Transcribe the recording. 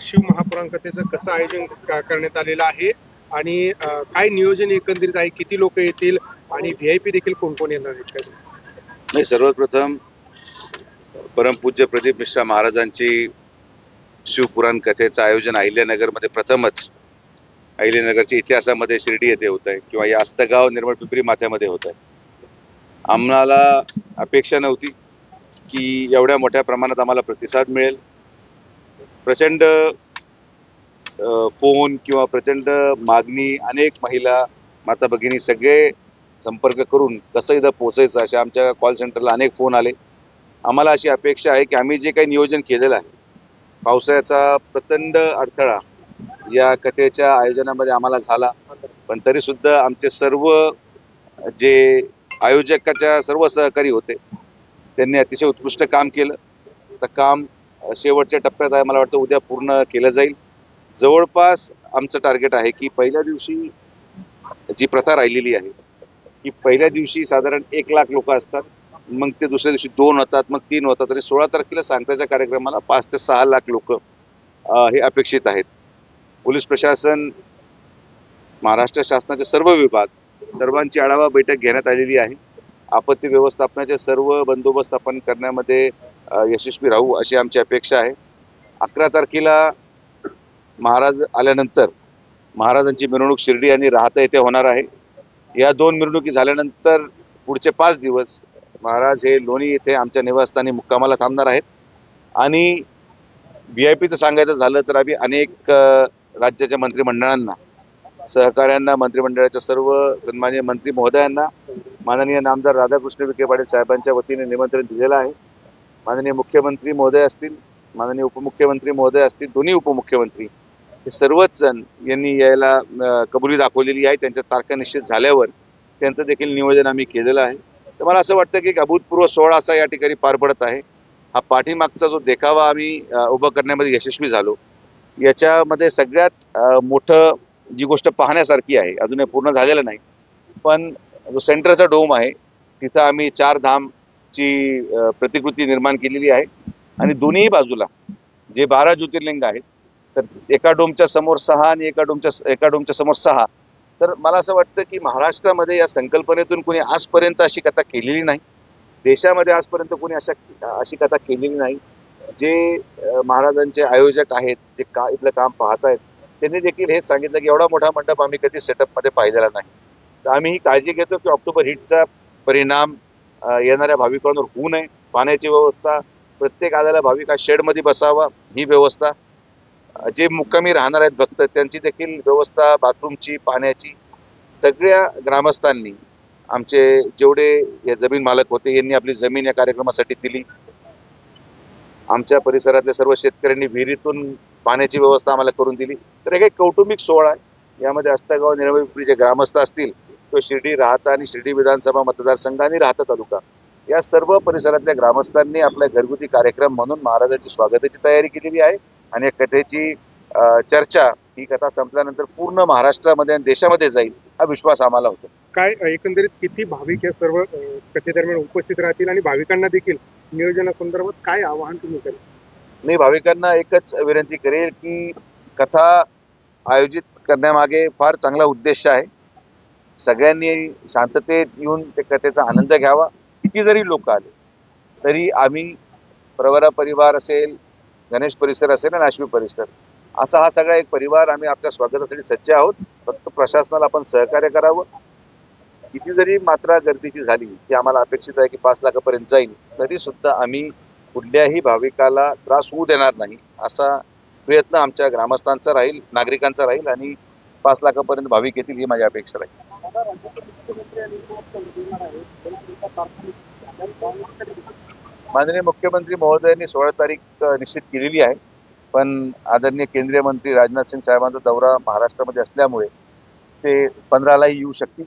शिव महापुराण कसं आयोजन करण्यात आलेलं आहे आणि काय नियोजन एकंदरीत आहे किती लोक येतील आणि व्ही आय पी देखील कोण कोण येणार आहेत? नाही सर्वप्रथम परमपूज्य प्रदीप मिश्रा महाराजांची शिवपुराण कथेचं आयोजन अहिल्यानगरमध्ये प्रथमच अहिल्यानगरच्या इतिहासामध्ये शिर्डी येथे होत आहे किंवा या आस्तगाव निर्मळ पिंपरी माथ्यामध्ये होत आहे. आम्हाला अपेक्षा नव्हती की एवढ्या मोठ्या प्रमाणात आम्हाला प्रतिसाद मिळेल. प्रचंड फोन किंवा प्रचंड मागणी अनेक महिला माता भगिनी सगळे संपर्क करून कसं इथं पोचायचं अशा आमच्या कॉल सेंटरला अनेक फोन आले. आम्हाला अशी अपेक्षा आहे की आम्ही जे काही नियोजन केलेलं आहे पावसाळ्याचा प्रचंड अडथळा या कथेच्या आयोजनामध्ये आम्हाला झाला. पण तरी सुद्धा आमचे सर्व जे आयोजकाच्या सर्व सहकारी होते त्यांनी अतिशय उत्कृष्ट काम केलं. तर काम शेवटच्या टप्प्यात आहे मला वाटतं उद्या पूर्ण केलं जाईल. जवळपास आमचं टार्गेट आहे की पहिल्या दिवशी जी प्रथा राहिलेली आहे की पहिल्या दिवशी साधारण एक लाख लोक असतात मग ते दुसऱ्या दिवशी दोन होतात मग तीन होतात. आणि सोळा तारखेला सांगताच्या कार्यक्रमाला पाच ते सहा लाख लोक हे अपेक्षित आहेत. पोलीस प्रशासन महाराष्ट्र शासनाचे सर्व विभाग सर्वांची आढावा बैठक घेण्यात आलेली आहे. आपत्ती व्यवस्थापनाचे सर्व बंदोबस्त आपण करण्यामध्ये यशस्वी राहू अशी आमची अपेक्षा आहे. अकरा तारखेला महाराज आल्यानंतर महाराजांची मिरवणूक शिर्डी आणि राहता येथे होणार आहे. या दोन मिरवणुकी झाल्यानंतर पुढचे पाच दिवस महाराज हे लोणी येथे आमच्या निवासस्थानी मुक्कामाला थांबणार आहेत. आणि व्ही आय पीचं सांगायचं झालं तर आम्ही अनेक राज्याच्या मंत्रिमंडळांना सहकाऱ्यांना मंत्रिमंडळाच्या सर्व सन्मान्य मंत्री महोदयांना माननीय नामदार राधाकृष्ण विखे पाटील साहेबांच्या वतीने निमंत्रण दिलेलं आहे. माननीय मुख्यमंत्री महोदय असतील माननीय उपमुख्यमंत्री महोदय असतील दोन्ही उपमुख्यमंत्री हे सर्वच जण यांनी यायला कबुली दाखवलेली आहे. त्यांच्या तारखा निश्चित झाल्यावर त्यांचं देखील नियोजन आम्ही केलेलं आहे. तर मला असं वाटतं की एक अभूतपूर्व सोहळा असा या ठिकाणी पार पडत आहे. हा पाठीमागचा जो देखावा आम्ही उभा उभं करण्यामध्ये यशस्वी झालो. याच्यामध्ये सगळ्यात मोठं जी गोष्ट पाहण्यासारखी आहे अजूनही पूर्ण झालेलं नाही. पण जो सेंटरचा डोम आहे तिथं आम्ही चार धामची प्रतिकृती निर्माण केलेली आहे. आणि दोन्ही बाजूला जे बारा ज्योतिर्लिंग आहेत तर एका डोमच्या समोर सहा आणि एका डोमच्या एका डोमच्या समोर सहा. तर मला असं वाटतं की महाराष्ट्रामध्ये या संकल्पनेतून कोणी आजपर्यंत अशी कथा केलेली नाही. देशामध्ये आजपर्यंत कोणी अशा अशी कथा केलेली नाही. जे महाराजांचे आयोजक आहेत जे का इथलं काम पाहत आहेत त्यांनी देखील हेच सांगितलं की एवढा मोठा मंडप आम्ही कधी सेटअपमध्ये पाहिलेला नाही. तर आम्ही ही काळजी घेतो की ऑक्टोबर हिटचा परिणाम येणाऱ्या भाविकांवर होऊ नये. पाण्याची व्यवस्था प्रत्येक आलेला भाविक हा शेडमध्ये बसावा ही व्यवस्था. जे मुक्कामी राहणार आहेत भक्त त्यांची देखील व्यवस्था बाथरूमची पाण्याची सगळ्या ग्रामस्थांनी आमचे जेवढे या जमीन मालक होते यांनी आपली जमीन या कार्यक्रमासाठी दिली. आमच्या परिसरातल्या सर्व शेतकऱ्यांनी विहिरीतून पाण्याची व्यवस्था आम्हाला करून दिली. तर एक कौटुंबिक सोहळा आहे. यामध्ये अस्तागाव निरवळी जे ग्रामस्थ असतील तो शिर्डी राहता आणि शिर्डी विधानसभा मतदारसंघ आणि राहता तालुका. या सर्व परिसरातल्या ग्रामस्थांनी आपल्या घरगुती कार्यक्रम म्हणून महाराजांची स्वागताची तयारी केलेली आहे आणि या कथेची चर्चा ही कथा संपल्यानंतर पूर्ण महाराष्ट्रामध्ये आणि देशामध्ये जाईल हा विश्वास आम्हाला होतो. काय एकंदरीत किती भाविक या सर्व कथेदरम्यान उपस्थित राहतील आणि भाविकांना देखील नियोजनासंदर्भात काय आवाहन तुम्ही करेल मी भाविकांना एकच विनंती करेल की कथा आयोजित करण्यामागे फार चांगला उद्देश आहे. सगळ्यांनी शांततेत येऊन त्या कथेचा आनंद घ्यावा. किती जरी लोक आले तरी आम्ही प्रवरा परिवार असेल गणेश परिसर असेल आणि आश्वी परिसर असा हा सगळा एक परिवार आम्ही आपल्या स्वागतासाठी सज्ज आहोत. फक्त प्रशासनाला आपण सहकार्य करावं. किती जरी मात्रा गर्दीची झाली ती आम्हाला अपेक्षित आहे की पाच लाखापर्यंत जाईल तरी सुद्धा आम्ही कुठल्याही भाविकाला त्रास होऊ देणार नाही असा प्रयत्न आमच्या ग्रामस्थांचा राहील नागरिकांचा राहील आणि पाच लाखापर्यंत भाविक येतील ही माझी अपेक्षा राहील. माननीय मुख्यमंत्री महोदयांनी सोळा तारीख निश्चित केलेली आहे पण आदरणीय केंद्रीय मंत्री राजनाथ सिंग साहेबांचा दौरा महाराष्ट्रामध्ये असल्यामुळे ते पंधरालाही येऊ शकतील.